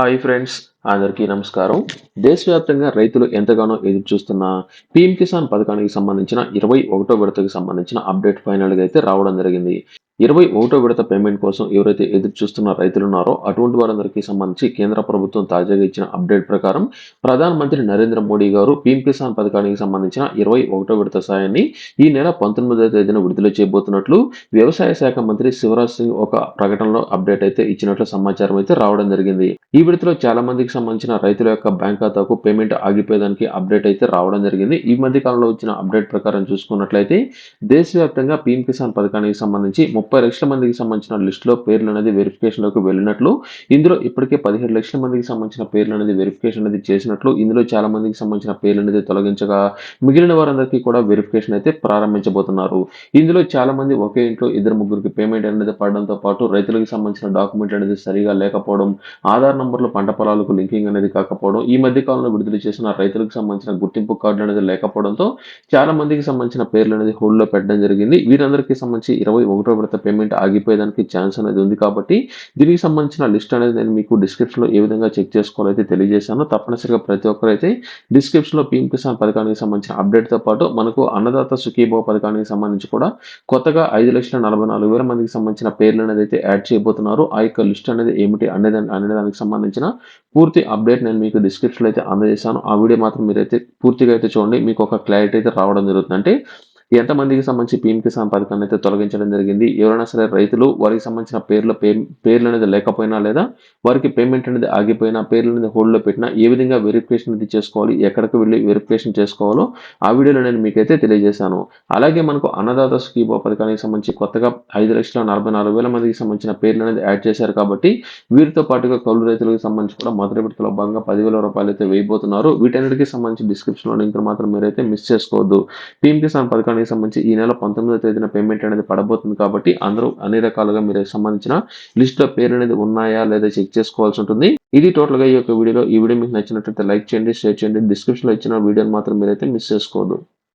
hi friends. అందరికీ నమస్కారం. దేశవ్యాప్తంగా రైతులు ఎంతగానో ఎదురు చూస్తున్న పీఎం కిసాన్ పథకానికి సంబంధించిన ఇరవై ఒకటో విడతకు సంబంధించిన అప్డేట్ ఫైనల్గా అయితే రావడం జరిగింది. ఇరవై ఒకటో విడత పేమెంట్ కోసం ఎవరైతే ఎదురు చూస్తున్న రైతులు ఉన్నారో అటువంటి వారందరికీ సంబంధించి కేంద్ర ప్రభుత్వం తాజాగా ఇచ్చిన అప్డేట్ ప్రకారం ప్రధానమంత్రి నరేంద్ర మోడీ గారు పీఎం కిసాన్ పథకానికి సంబంధించిన ఇరవై ఒకటో విడత సాయాన్ని ఈ నెల పంతొమ్మిదవ తేదీన విడుదల చేయబోతున్నట్లు వ్యవసాయ శాఖ మంత్రి శివరాజ్ సింగ్ ఒక ప్రకటనలో అప్డేట్ అయితే ఇచ్చినట్లు సమాచారం అయితే రావడం జరిగింది. ఈ విడతలో చాలా మందికి సంబంధించిన రైతుల యొక్క బ్యాంక్ ఖాతాకు పేమెంట్ ఆగిపోయేదానికి అప్డేట్ అయితే రావడం జరిగింది. ఈ మధ్య కాలంలో వచ్చిన అప్డేట్ ప్రకారం చూసుకున్నట్లయితే దేశవ్యాప్తంగా పీఎం కిసాన్ పథకానికి సంబంధించి ముప్పై లక్షల మందికి సంబంధించిన లిస్టులో పేర్లు అనేది వెరిఫికేషన్లోకి వెళ్ళినట్లు ఇందులో ఇప్పటికే పదిహేడు లక్షల మందికి సంబంధించిన పేర్లు అనేది వెరిఫికేషన్ అనేది చేసినట్లు ఇందులో చాలా మందికి సంబంధించిన పేర్లు అనేది తొలగించగా మిగిలిన వారందరికీ కూడా వెరిఫికేషన్ అయితే ప్రారంభించబోతున్నారు. ఇందులో చాలా మంది ఒకే ఇంట్లో ఇద్దరు ముగ్గురికి పేమెంట్ అనేది పడడంతో పాటు రైతులకు సంబంధించిన డాక్యుమెంట్ అనేది సరిగా లేకపోవడం ఆధార్ నంబర్లు పంట పొలాలకు లింకింగ్ అనేది కాకపోవడం ఈ మధ్య కాలంలో విడుదల చేసిన రైతులకు సంబంధించిన గుర్తింపు కార్డు అనేది లేకపోవడంతో చాలా మందికి సంబంధించిన పేర్లు అనేది హోల్డ్లో పెట్టడం జరిగింది. వీరందరికీ సంబంధించి ఇరవై ఒకటో విడత పేమెంట్ ఆగిపోయేదానికి ఛాన్స్ అనేది ఉంది కాబట్టి దీనికి సంబంధించిన లిస్ట్ అనేది నేను మీకు డిస్క్రిప్షన్లో ఏ విధంగా చెక్ చేసుకోవాలైతే తెలియజేశాను. తప్పనిసరిగా ప్రతి ఒక్కరైతే డిస్క్రిప్షన్లో పీఎం కిసాన్ పథకానికి సంబంధించిన అప్డేట్తో పాటు మనకు అన్నదాత సుఖీభావ పథకానికి సంబంధించి కూడా కొత్తగా ఐదు లక్షల నలభై నాలుగు వేల మందికి సంబంధించిన పేర్లు అనేది అయితే యాడ్ చేయబోతున్నారు. ఆ యొక్క లిస్ట్ అనేది ఏమిటి అనేది అనేదానికి సంబంధించిన పూర్తి పూర్తి అప్డేట్ నేను మీకు డిస్క్రిప్షన్లో అయితే అందజేశాను. ఆ వీడియో మాత్రం మీరైతే పూర్తిగా అయితే చూడండి. మీకు ఒక క్లారిటీ అయితే రావడం జరుగుతుంది. అంటే ఎంతమందికి సంబంధించి పీఎం కిసాన్ పథకాన్ని అయితే తొలగించడం జరిగింది? ఎవరైనా సరే రైతులు వారికి సంబంధించిన పేర్ల పే పేర్లు అనేది లేకపోయినా లేదా వారికి పేమెంట్ అనేది ఆగిపోయినా పేర్లు అనేది హోల్డ్లో పెట్టినా ఏ విధంగా వెరిఫికేషన్ అనేది చేసుకోవాలి ఎక్కడికి వెళ్ళి వెరిఫికేషన్ చేసుకోవాలో ఆ వీడియోలో నేను మీకైతే తెలియజేశాను. అలాగే మనకు అన్నదాత స్కీమ్ పథకానికి సంబంధించి కొత్తగా ఐదు లక్షల నలభై నాలుగు వేల మందికి సంబంధించిన పేర్లు అనేది యాడ్ చేశారు కాబట్టి వీరితో పాటుగా కౌలు రైతులకు సంబంధించి కూడా మొదటి విడతలో భాగంగా పదివేల రూపాయలు అయితే వేయబోతున్నారు. వీటన్నిటికీ సంబంధించి డిస్క్రిప్షన్లో లింక్ మాత్రం మీరైతే మిస్ చేసుకోవద్దు. పీఎం కిసాన్ పథకానికి సంబంధించి ఈ నెల పంతొమ్మిదో తేదీన పేమెంట్ అనేది పడబోతుంది కాబట్టి అందరూ అన్ని రకాలుగా మీరు సంబంధించిన లిస్ట్లో పేరు అనేది ఉన్నాయా లేదా చెక్ చేసుకోవాల్సి ఉంటుంది. ఇది టోటల్గా ఈ యొక్క వీడియోలో ఈ వీడియో మీకు నచ్చినట్లయితే లైక్ చేయండి షేర్ చేయండి. డిస్క్రిప్షన్లో ఇచ్చిన వీడియోని మాత్రం మీరైతే మిస్ చేసుకోవద్దు.